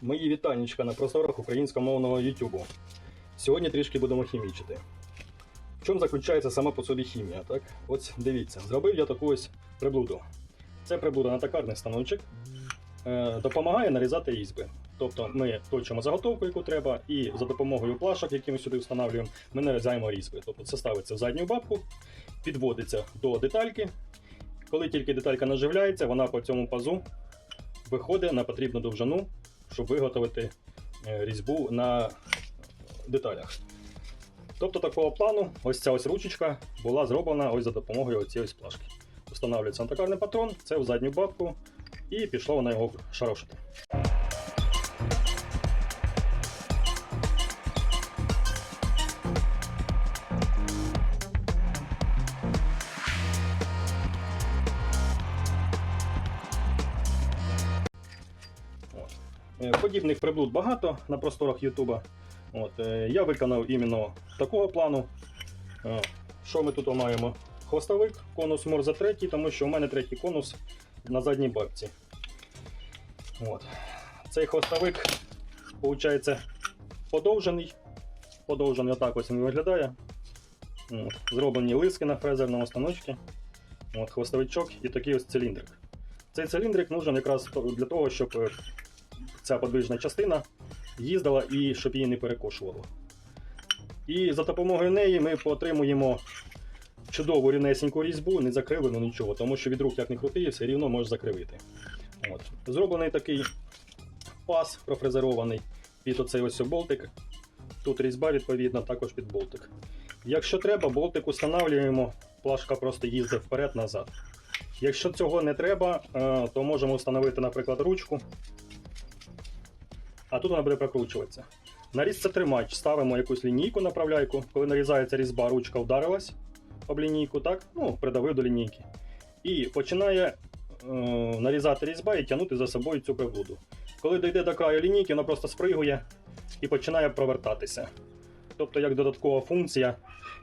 Мої вітаннячка на просторах українськомовного Ютубу. Сьогодні трішки будемо хімічити. В чому заключається сама по собі хімія? Так? Ось дивіться, зробив я таку ось приблуду. Це приблуда на токарний станочок. Е, допомагає нарізати різьби. Тобто ми точимо заготовку, яку треба, і за допомогою плашок, які ми сюди встановлюємо, ми нарізаємо різьби. Тобто це ставиться в задню бабку, підводиться до детальки. Коли тільки деталька наживляється, вона по цьому пазу виходить на потрібну довжину, щоб виготовити е, різьбу на деталях. Тобто такого плану, ось ця ось ручечка була зроблена ось за допомогою цієї ось плашки. Встановлюється антикарний патрон, це в задню бабку, і пішло вона його шарошити. Подібних приблуд багато на просторах Ютуба. От, е, я виконав іменно такого плану. Е, Що ми тут маємо? Хвостовик, конус Морзе третій, тому що у мене третій конус на задній бабці. От. Цей хвостовик, виходить, подовжений. Подовжений отак ось він виглядає. От. Зроблені лиски на фрезерному станочці. От, хвостовичок і такий ось циліндрик. Цей циліндрик нужен якраз для того, щоб е, ця подвижна частина їздила і щоб її не перекошувало. І за допомогою неї ми отримуємо чудову рівнесеньку різьбу, не закривлену нічого, тому що від рук як не крути, все рівно може закривити. От. Зроблений такий пас профрезерований під оцей ось болтик. Тут різьба відповідна, також під болтик. Якщо треба, болтик встановлюємо, плашка просто їздить вперед-назад. Якщо цього не треба, е, то можемо встановити, наприклад, ручку. А тут вона буде прокручуватися. На різце тримач ставимо якусь лінійку направляйку. Коли нарізається різьба, ручка вдарилась об лінійку, так? Ну, придавив до лінійки. І починає е, нарізати різьба і тягнути за собою цю приблуду. Коли дійде до краю лінійки, вона просто спригує і починає провертатися. Тобто, як додаткова функція,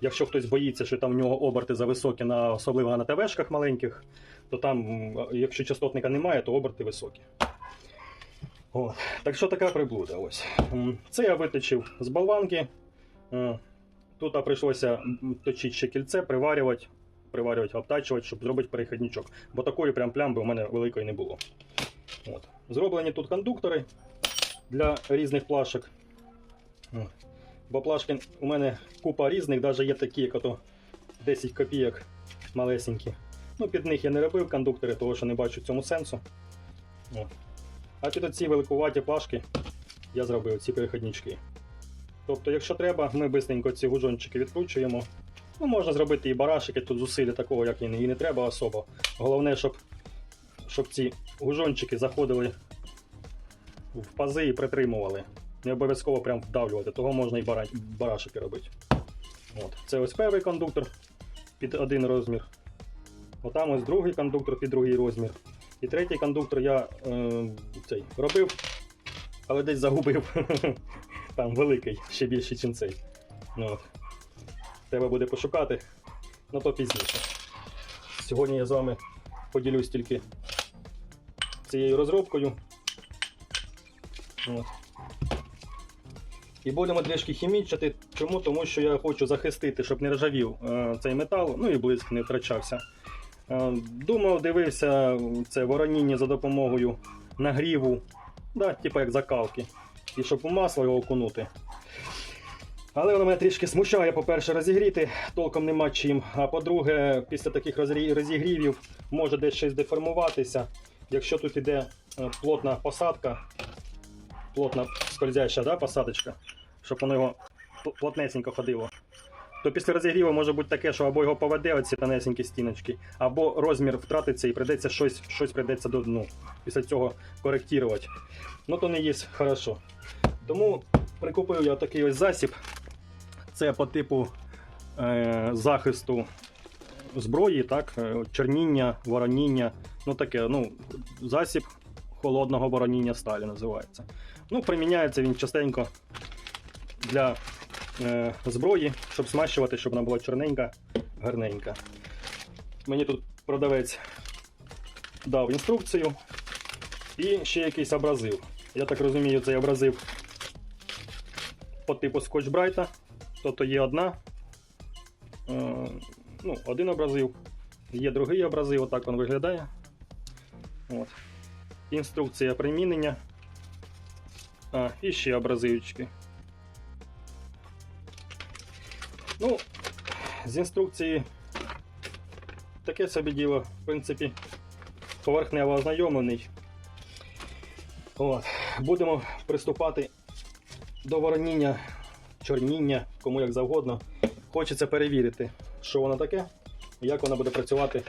якщо хтось боїться, що там в нього оберти зависокі, на, особливо на ТВшках маленьких, то там, якщо частотника немає, то оберти високі. От. Так що така приблуда. Ось. Це я виточив з болванки. Е, Тут прийшлося точити ще кільце, приварювати, приварювати, обтачувати, щоб зробити перехідничок. Бо такої прям плямби у мене великої не було. От. Зроблені тут кондуктори для різних плашок. Бо плашки у мене купа різних, навіть є такі, як ото 10 копійок малесенькі. Ну, під них я не робив кондуктори, тому що не бачу цьому сенсу. От. А під оці великуваті плашки я зробив ці переходнички. Тобто, якщо треба, ми бистренько ці гужончики відкручуємо. Ну, можна зробити і барашики, тут зусилля такого, як і не, і не треба особо. Головне, щоб, щоб ці гужончики заходили в пази і притримували. Не обов'язково прям вдавлювати, того можна і бара- барашики робити. От. Це ось перший кондуктор під один розмір. Отам ось другий кондуктор під другий розмір. І третій кондуктор я е, цей, робив, але десь загубив. Там великий, ще більший, ніж цей. Ну. Треба буде пошукати, ну то пізніше. Сьогодні я з вами поділюсь тільки цією розробкою. От. І будемо трішки хімічити. Чому? Тому що я хочу захистити, щоб не ржавів е, цей метал, ну і блиск не втрачався. Е, Думав, дивився це вороніння за допомогою нагріву, да, типу як закалки. І щоб у масло його окунути. Але воно мене трішки смущає, по-перше, розігріти толком нема чим. А по-друге, після таких розігрівів може десь щось деформуватися. Якщо тут іде е, плотна посадка, плотна скользяща да, посадочка, щоб воно його пл- плотнесенько ходило. То після розігріву може бути таке, що або його поведе оці тонесенькі стіночки, або розмір втратиться і прийдеться щось, щось прийдеться до дну. Після цього коректувати. Ну то не є хорошо. Тому прикупив я такий ось засіб. Це по типу е, захисту зброї, так, е, черніння, вороніння. Ну таке, ну, засіб холодного вороніння сталі називається. Ну, приміняється він частенько для зброї, щоб смащувати, щоб вона була чорненька, гарненька. Мені тут продавець дав інструкцію і ще якийсь абразив. Я так розумію, цей абразив по типу скотч-брайта. Тобто є одна, е, ну, один абразив, є другий абразив, отак він виглядає. От. Інструкція примінення. А, і ще абразивчики. Ну, з інструкції таке собі діло, в принципі, поверхнево ознайомлений. От. Будемо приступати до вороніння, чорніння, кому як завгодно. Хочеться перевірити, що воно таке і як воно буде працювати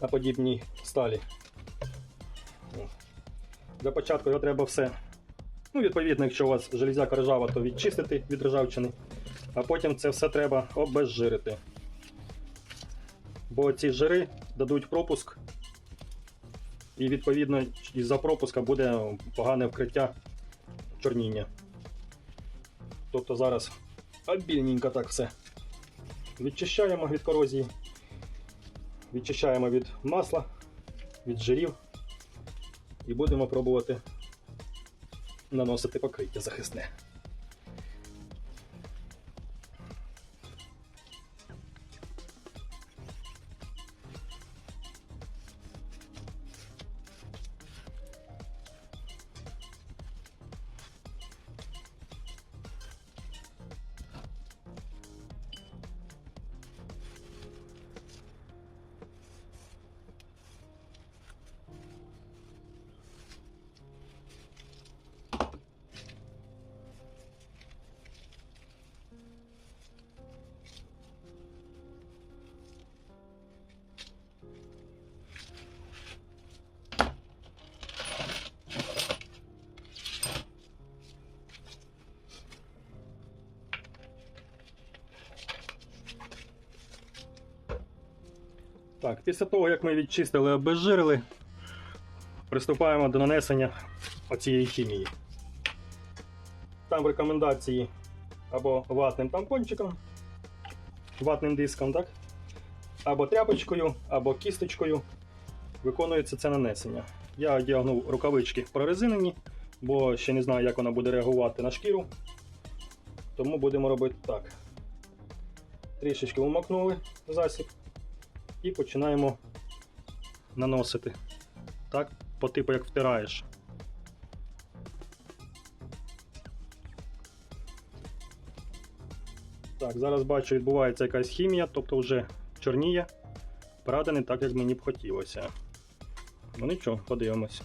на подібній сталі. Для початку його треба все. Ну, відповідно, якщо у вас железяка ржава, то відчистити від ржавчини, а потім це все треба обезжирити. Бо ці жири дадуть пропуск, і відповідно із-за пропуска буде погане вкриття чорніння. Тобто зараз обільненько так все. Відчищаємо від корозії, відчищаємо від масла, від жирів і будемо пробувати наносити покриття захисне. Так, після того, як ми відчистили, обезжирили, приступаємо до нанесення оцієї хімії. Там в рекомендації або ватним тампончиком, ватним диском, так? або тряпочкою, або кісточкою виконується це нанесення. Я одягнув рукавички прорезинені, бо ще не знаю, як вона буде реагувати на шкіру. Тому будемо робити так. Трішечки умокнули засіб і починаємо наносити. Так, по типу як втираєш. Так, зараз бачу, відбувається якась хімія, тобто вже чорніє. Прада не так, як мені б хотілося. Ну нічого, подивимось.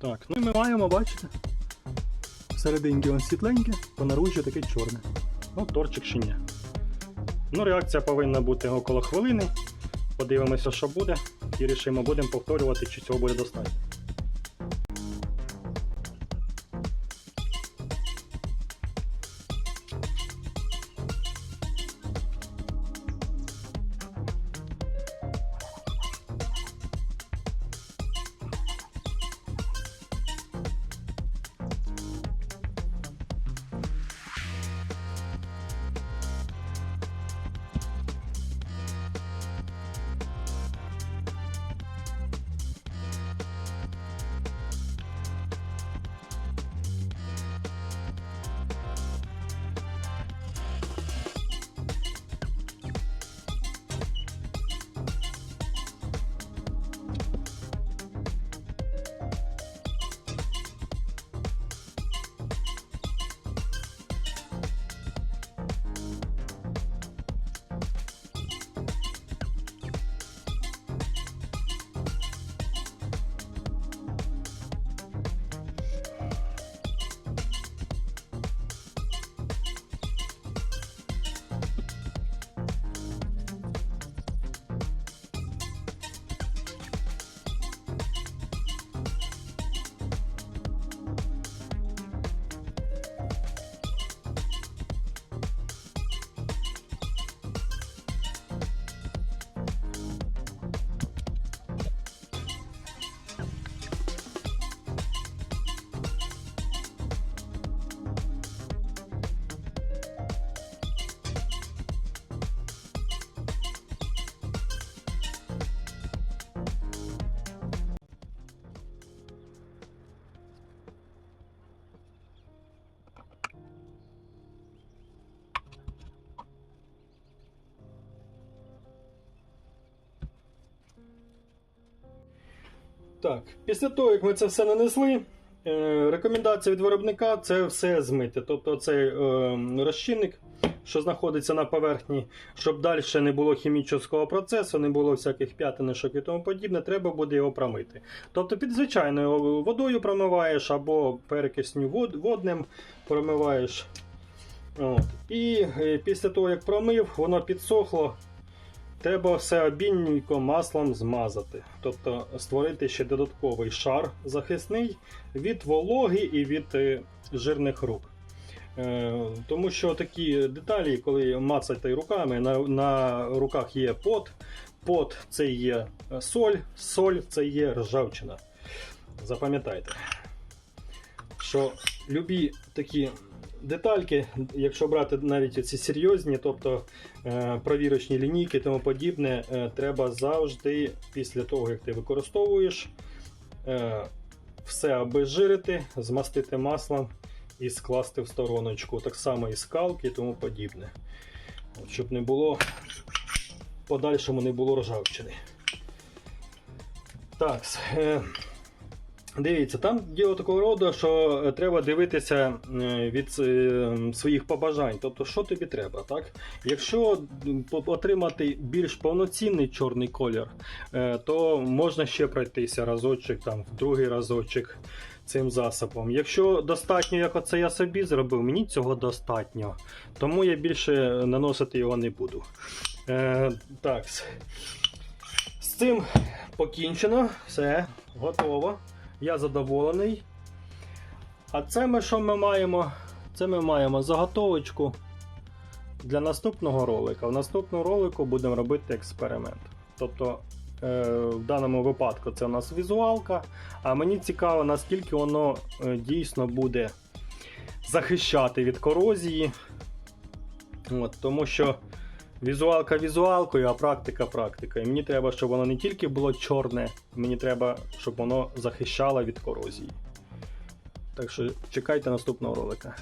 Так, ну і ми маємо, бачите, серединки он світленьке, по наружжю таке чорне. Ну, торчик ще ні. Ну, реакція повинна бути около хвилини. Подивимося, що буде, і рішимо, будемо повторювати, чи цього буде достатньо. Так, після того, як ми це все нанесли, е, рекомендація від виробника це все змити. Тобто цей е, розчинник, що знаходиться на поверхні, щоб далі не було хімічного процесу, не було всяких п'ятинишок і тому подібне, треба буде його промити. Тобто під звичайною водою промиваєш або перекисню вод, водним промиваєш. От. І е, після того, як промив, воно підсохло. Треба все обільненько маслом змазати. Тобто створити ще додатковий шар захисний від вологи і від е, жирних рук. Е, тому що такі деталі, коли мацати руками, на, на руках є пот, пот це є соль, соль це є ржавчина. Запам'ятайте, що любі такі детальки, якщо брати навіть ці серйозні, тобто е, провірочні лінійки і тому подібне, е, треба завжди після того, як ти використовуєш, е, все обезжирити, змастити маслом і скласти в стороночку. Так само і скалки і тому подібне. Щоб не було подальшому не було ржавчини. Так, Дивіться, там діло такого роду, що е, треба дивитися е, від е, своїх побажань. Тобто, що тобі треба, так? Якщо отримати більш повноцінний чорний колір, то можна ще пройтися разочок, там, другий разочок цим засобом. Якщо достатньо, як оце я собі зробив, мені цього достатньо. Тому я більше наносити його не буду. Е, так. З цим покінчено, все, готово. Я задоволений. А це ми що ми маємо? Це ми маємо заготовочку для наступного ролика. В наступному ролику будемо робити експеримент. Тобто, е, в даному випадку це у нас візуалка, а мені цікаво, наскільки воно е, дійсно буде захищати від корозії. От, тому що Візуалка візуалкою, а практика практика. І мені треба, щоб воно не тільки було чорне, мені треба, щоб воно захищало від корозії. Так що чекайте наступного ролика.